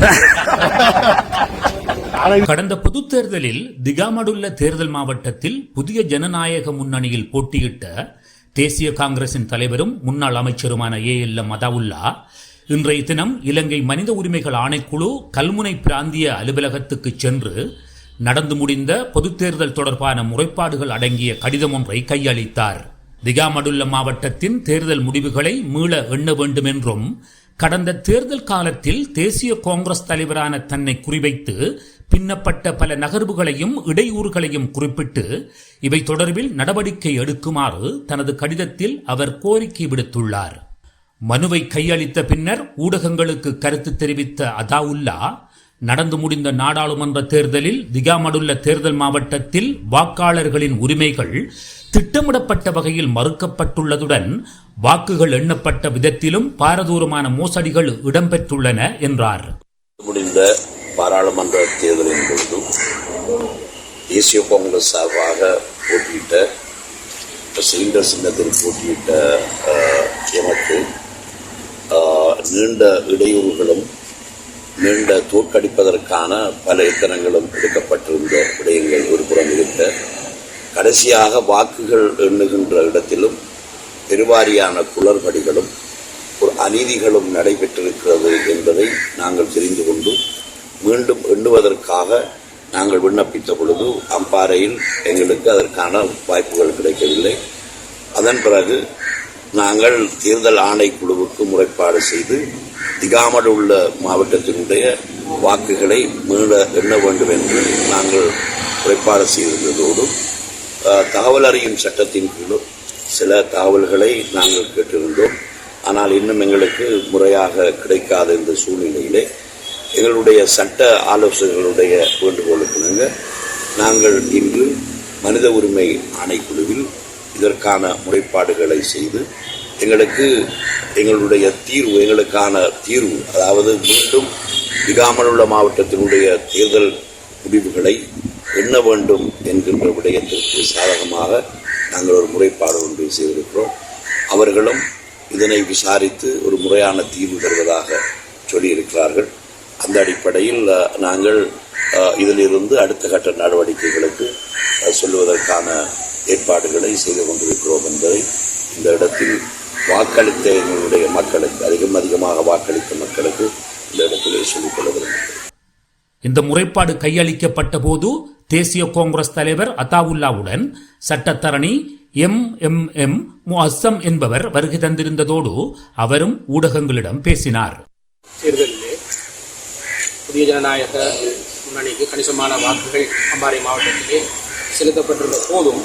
கடந்த பொது தேர்தலில் திகாமடுள்ள தேர்தல் மாவட்டத்தில் புதிய ஜனநாயக முன்னணியில் போட்டியிட்ட தேசிய காங்கிரசின் தலைவரும் முன்னாள் அமைச்சருமான ஏ எல் எம் அதாவுல்லா இன்றைய தினம் இலங்கை மனித உரிமைகள் ஆணைக்குழு கல்முனை பிராந்திய அலுவலகத்துக்கு சென்று நடந்து முடிந்த பொதுத் தேர்தல் தொடர்பான முறைப்பாடுகள் அடங்கிய கடிதம் ஒன்றை கையளித்தார். திகாமடுல்ல மாவட்டத்தின் தேர்தல் முடிவுகளை மீள எண்ண வேண்டும் என்றும் கடந்த தேர்தல் காலத்தில் தேசிய காங்கிரஸ் தலைவரான தன்னை குறிவைத்து பின்னப்பட்ட பல நகர்வுகளையும் இடையூறுகளையும் குறிப்பிட்டு இவை தொடர்பில் நடவடிக்கை எடுக்குமாறு தனது கடிதத்தில் அவர் கோரிக்கை விடுத்துள்ளார். மனுவை கையளித்த பின்னர் ஊடகங்களுக்கு கருத்து தெரிவித்த அதாவுல்லா நடந்து முடிந்த நாடாளுமன்ற தேர்தலில் திகாமடுள்ள தேர்தல் மாவட்டத்தில் வாக்காளர்களின் உரிமைகள் திட்டமிடப்பட்ட வகையில் மறுக்கப்பட்டுள்ளதுடன் வாக்குகள் எண்ணப்பட்ட விதத்திலும் பாரதூரமான மோசடிகள் இடம்பெற்றுள்ளன என்றார். முடிந்த பாராளுமன்ற தேர்தலின் பொழுதும் தேசிய காங்கிரஸ் சார்பாக போட்டியிட்ட சிலிண்டர் சின்னத்தில் போட்டியிட்ட அஹ், எனக்கு நீண்ட இடையூறுகளும் நீண்ட தோற்கடிப்பதற்கான பல எத்தனங்களும் எடுக்கப்பட்டிருந்த விடயங்கள் ஒரு புறம் இருக்க கடைசியாக வாக்குகள் எண்ணுகின்ற இடத்திலும் பெருவாரியான குளறுபடிகளும் ஒரு அநீதிகளும் நடைபெற்றிருக்கிறது என்பதை நாங்கள் தெரிந்து கொண்டு மீண்டும் எண்ணுவதற்காக நாங்கள் விண்ணப்பித்த பொழுது அம்பாறையில் எங்களுக்கு அதற்கான வாய்ப்புகள் கிடைக்கவில்லை. அதன் பிறகு நாங்கள் தேர்தல் ஆணைக்குழுவுக்கு முறைப்பாடு செய்து திகாமல் உள்ள மாவட்டத்தினுடைய வாக்குகளை மீள எண்ண வேண்டும் என்று நாங்கள் முறைப்பாடு செய்திருந்ததோடு தகவல் அறியும் சட்டத்தின் கீழும் சில தகவல்களை நாங்கள் கேட்டிருந்தோம். ஆனால் இன்னும் எங்களுக்கு முறையாக கிடைக்காத இந்த சூழ்நிலையிலே எங்களுடைய சட்ட ஆலோசகர்களுடைய வேண்டுகோளுக்கிணங்க நாங்கள் இன்று மனித உரிமை ஆணைக்குழுவில் இதற்கான முறைப்பாடுகளை செய்து எங்களுக்கு எங்களுடைய தீர்வு எங்களுக்கான தீர்வு அதாவது மீண்டும் விகாமலுள்ள மாவட்டத்தினுடைய தேர்தல் முடிவுகளை எண்ண வேண்டும் என்கின்ற விடயத்திற்கு சாதகமாக நாங்கள் ஒரு முறைப்பாடு ஒன்றை செய்திருக்கிறோம். அவர்களும் இதனை விசாரித்து ஒரு முறையான தீர்வு தருவதாக சொல்லியிருக்கிறார்கள். அந்த அடிப்படையில் நாங்கள் அஹ், இதிலிருந்து அடுத்த கட்ட நடவடிக்கைகளுக்கு சொல்லுவதற்கான ஏற்பாடுகளை செய்து கொண்டிருக்கிறோம் என்பதை இந்த இடத்தில் வாக்களித்த எங்களுடைய மக்களுக்கு அதிகம் அதிகமாக வாக்களித்த மக்களுக்கு இந்த இடத்திலே சொல்லிக்கொள்ள விரும்புகிறேன் இந்த முறைப்பாடு கையளிக்கப்பட்ட போது தேசிய காங்கிரஸ் தலைவர் அத்தாவுல்லாவுடன் சட்டத்தரணி எம் எம் எம் முஅஸ்ஸம் என்பவர் வருகை தந்திருந்ததோடு அவரும் ஊடகங்களிடம் பேசினார். தேர்தலிலே புதிய ஜனநாயக முன்னணிக்கு கணிசமான வாக்குகள் அம்பாறை மாவட்டத்திலே செலுத்தப்பட்டிருந்த போதும்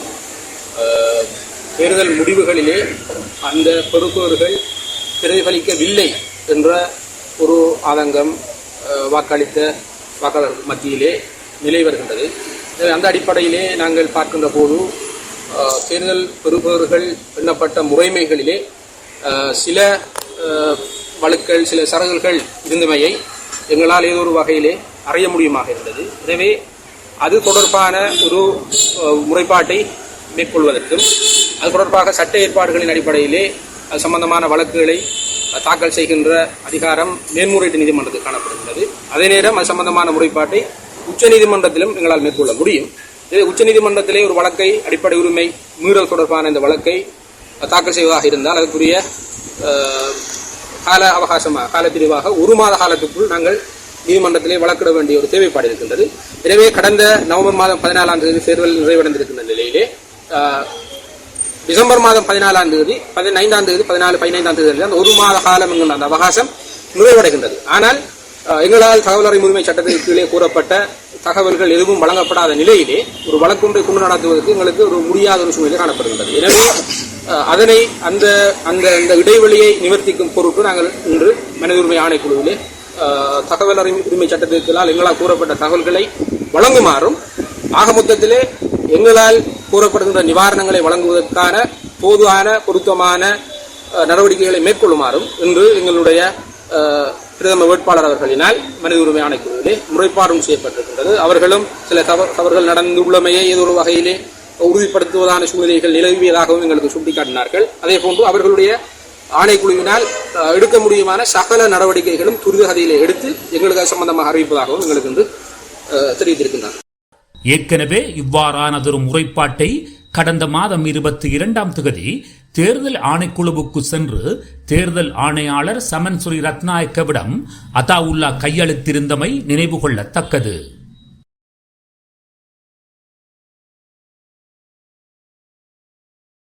தேர்தல் முடிவுகளிலே அந்த பொறுப்பவர்கள் பிரதிபலிக்கவில்லை என்ற ஒரு ஆதங்கம் வாக்களித்த வாக்காளர்கள் மத்தியிலே நிலை வருகின்றது. அந்த அடிப்படையிலே நாங்கள் பார்க்கின்ற போது தேர்தல் பெறுபவர்கள் எண்ணப்பட்ட முறைமைகளிலே சில வழுக்கள் சில சரகுகள் இருந்தமையை எங்களால் ஏதோ ஒரு வகையிலே அறிய முடியுமாக இருந்தது. எனவே அது தொடர்பான ஒரு முறைப்பாட்டை மேற்கொள்வதற்கும் அது தொடர்பாக சட்ட ஏற்பாடுகளின் அடிப்படையிலே அது சம்பந்தமான வழக்குகளை தாக்கல் செய்கின்ற அதிகாரம் மேன்முறையீட்டு நீதிமன்றத்தில் காணப்படுகிறது அதே நேரம் அது சம்பந்தமான முறைப்பாட்டை உச்சநீதிமன்றத்திலும் எங்களால் மேற்கொள்ள முடியும். எனவே உச்சநீதிமன்றத்திலே ஒரு வழக்கை அடிப்படை உரிமை மீறல் தொடர்பான இந்த வழக்கை தாக்கல் செய்வதாக இருந்தால் அதற்குரிய கால அவகாசமாக காலப்பிரிவாக ஒரு மாத காலத்துக்குள் நாங்கள் நீதிமன்றத்திலே வழக்கிட வேண்டிய ஒரு தேவைப்பாடு இருக்கின்றது. எனவே கடந்த நவம்பர் மாதம் பதினாலாம் தேதி தேர்தல் நிறைவடைந்திருக்கின்ற நிலையிலே டிசம்பர் மாதம் பதினாலாம் தேதி பதினைந்தாம் தேதி பதினாலு பதினைந்தாம் தேதி அந்த ஒரு மாத காலம் என்கின்ற அந்த அவகாசம் நிறைவடைகின்றது. ஆனால் எங்களால் தகவல் அறியும் உரிமை சட்டத்தின் கீழே கூறப்பட்ட தகவல்கள் எதுவும் வழங்கப்படாத நிலையிலே ஒரு வழக்கொன்றை கொண்டு நடத்துவதற்கு எங்களுக்கு ஒரு முடியாத ஒரு சூழ்நிலை காணப்படுகின்றது. எனவே அதனை அந்த அந்த அந்த இடைவெளியை நிவர்த்திக்கும் பொருட்டு நாங்கள் இன்று மனித உரிமை ஆணைக்குழுவிலே தகவல் அறிவு உரிமை சட்டத்திற்கால் எங்களால் கூறப்பட்ட தகவல்களை வழங்குமாறும் ஆக மொத்தத்திலே எங்களால் கூறப்படுகின்ற நிவாரணங்களை வழங்குவதற்கான போதுமான பொருத்தமான நடவடிக்கைகளை மேற்கொள்ளுமாறும் இன்று எங்களுடைய பிரதம வேட்பாளர் அவர்களினால் மனித உரிமை ஆணைக்குழுவிலே முறைப்பாடும் செய்யப்பட்டிருக்கின்றது. அவர்களும் சில தவ தவறுகள் நடந்துள்ளமையை ஏதோ ஒரு வகையிலே உறுதிப்படுத்துவதான சூழ்நிலைகள் நிலவியதாகவும் எங்களுக்கு சுட்டிக்காட்டினார்கள். அதே போன்று அவர்களுடைய ஆணைக்குழுவினால் அஹ், எடுக்க முடியுமான சகல நடவடிக்கைகளும் துரிதகதியிலே எடுத்து எங்களுக்கு சம்பந்தமாக அறிவிப்பதாகவும் எங்களுக்கு வந்து அஹ், தெரிவித்திருக்கின்றார் ஏற்கனவே இவ்வாறானதொரு முறைப்பாட்டை கடந்த மாதம் இருபத்தி இரண்டாம் திகதி தேர்தல் ஆணைக்குழுவுக்கு சென்று தேர்தல் ஆணையாளர் சமன் ஸ்ரீ ரத்நாயக்கவிடம் அதாவுல்லா கையளித்திருந்தமை நினைவு கொள்ளத்தக்கது